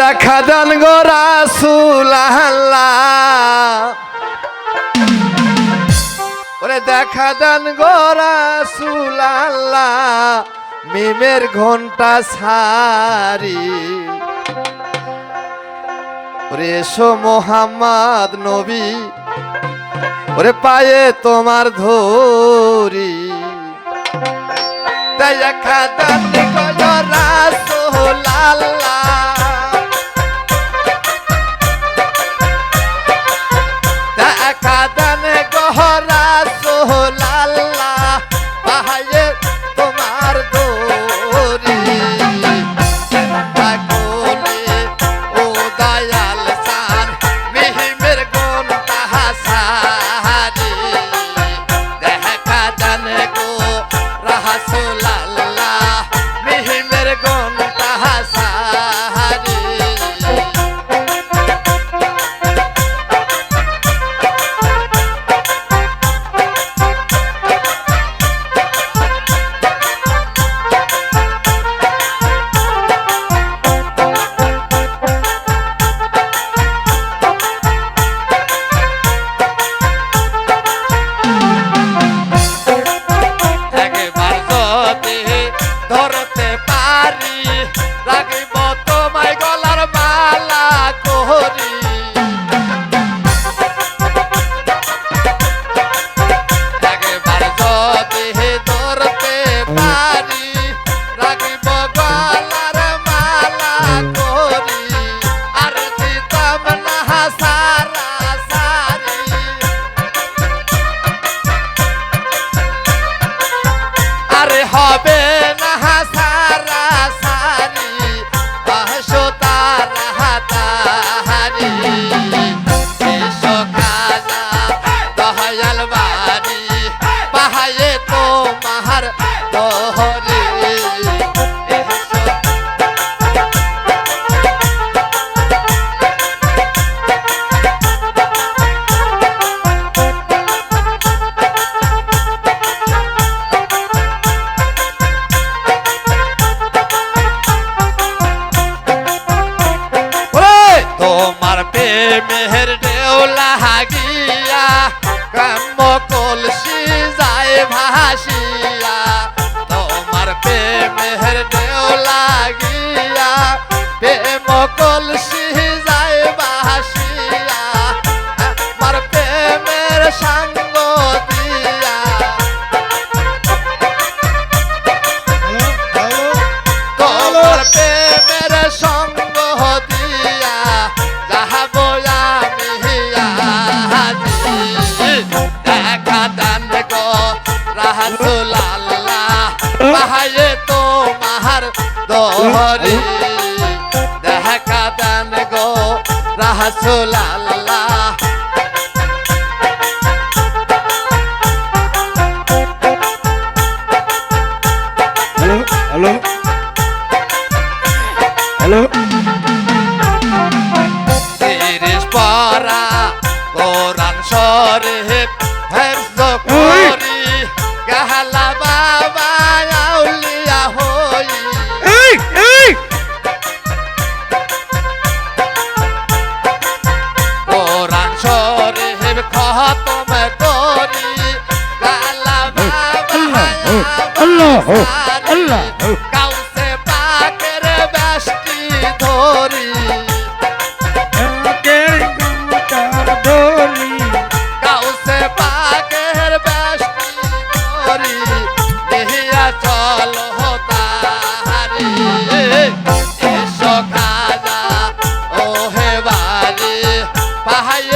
দেখা দেন গো রাসুল ওরে দেখা দেন গো রাসুল মিমের ঘণ্টা সারি। ওরে এসো মোহাম্মদ নবী, ওরে পায়ে তোমার ধরি। দেখা দেন গো রাসুল ¡Papel! কাম্য কলসি যায় ভাসিয়া। দহরি দেখা দান গো হ্যালো হ্যালো হ্যালো। খতম করি। গালা বাবা আল্লাহ আল্লাহ কাউসে পাকের ব্যষ্টি ধরি। কাউসে পাকের ব্যষ্টি ধরি। দেহিয়া চল তাহারি এসো খাজা ও হে বালি পাহায়ে